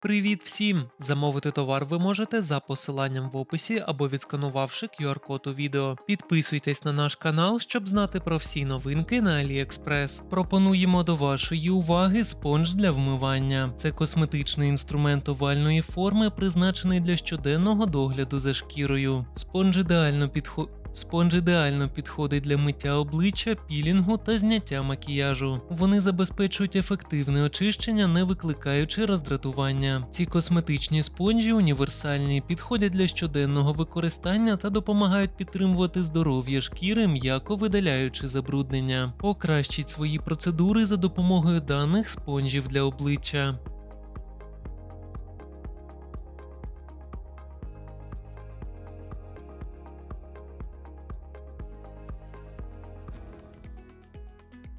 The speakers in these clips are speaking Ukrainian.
Привіт всім! Замовити товар ви можете за посиланням в описі або відсканувавши QR-код у відео. Підписуйтесь на наш канал, щоб знати про всі новинки на AliExpress. Пропонуємо до вашої уваги спонж для вмивання. Це косметичний інструмент овальної форми, призначений для щоденного догляду за шкірою. Спонж ідеально підходить. Спонж ідеально підходить для миття обличчя, пілінгу та зняття макіяжу. Вони забезпечують ефективне очищення, не викликаючи роздратування. Ці косметичні спонжі універсальні, підходять для щоденного використання та допомагають підтримувати здоров'я шкіри, м'яко видаляючи забруднення. Покращіть свої процедури за допомогою даних спонжів для обличчя.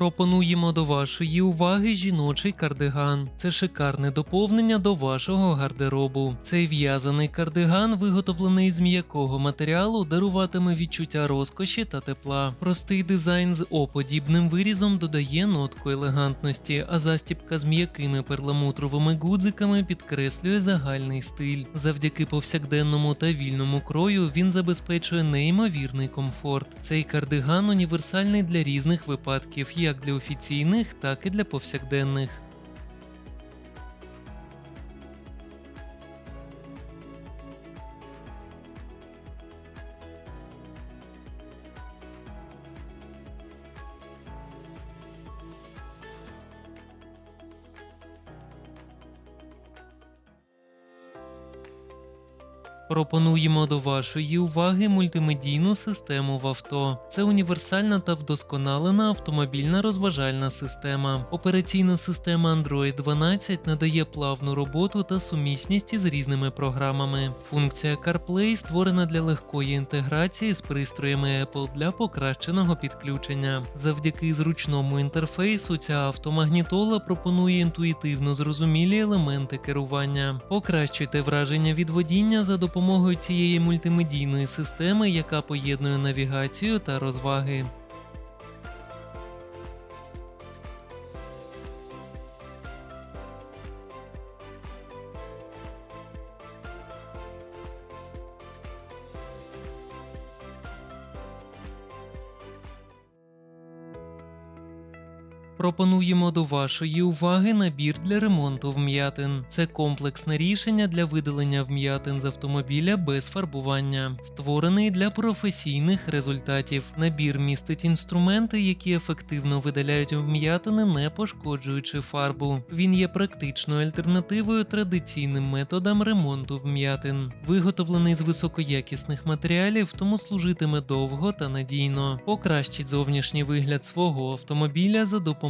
Пропонуємо до вашої уваги жіночий кардиган. Це шикарне доповнення до вашого гардеробу. Цей в'язаний кардиган, виготовлений з м'якого матеріалу, даруватиме відчуття розкоші та тепла. Простий дизайн з О-подібним вирізом додає нотку елегантності, а застібка з м'якими перламутровими гудзиками підкреслює загальний стиль. Завдяки повсякденному та вільному крою він забезпечує неймовірний комфорт. Цей кардиган універсальний для різних випадків, як для офіційних, так і для повсякденних. Пропонуємо до вашої уваги мультимедійну систему в авто. Це універсальна та вдосконалена автомобільна розважальна система. Операційна система Android 12 надає плавну роботу та сумісність із різними програмами. Функція CarPlay створена для легкої інтеграції з пристроями Apple для покращеного підключення. Завдяки зручному інтерфейсу ця автомагнітола пропонує інтуїтивно зрозумілі елементи керування. Покращуйте враження від водіння за допомогою цієї мультимедійної системи, яка поєднує навігацію та розваги. Пропонуємо до вашої уваги набір для ремонту вм'ятин. Це комплексне рішення для видалення вм'ятин з автомобіля без фарбування, створений для професійних результатів. Набір містить інструменти, які ефективно видаляють вм'ятини, не пошкоджуючи фарбу. Він є практичною альтернативою традиційним методам ремонту вм'ятин. Виготовлений з високоякісних матеріалів, тому служитиме довго та надійно. Покращить зовнішній вигляд свого автомобіля за допомогою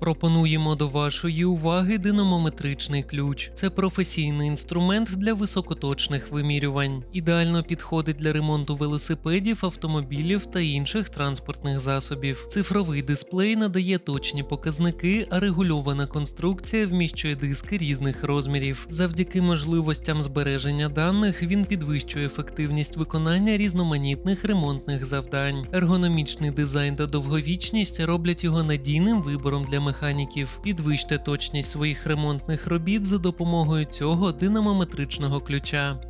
Пропонуємо до вашої уваги динамометричний ключ. Це професійний інструмент для високоточних вимірювань. Ідеально підходить для ремонту велосипедів, автомобілів та інших транспортних засобів. Цифровий дисплей надає точні показники, а регульована конструкція вміщує диски різних розмірів. Завдяки можливостям збереження даних він підвищує ефективність виконання різноманітних ремонтних завдань. Ергономічний дизайн та довговічність роблять його надійним вибором для механіків. Підвищте точність своїх ремонтних робіт за допомогою цього динамометричного ключа.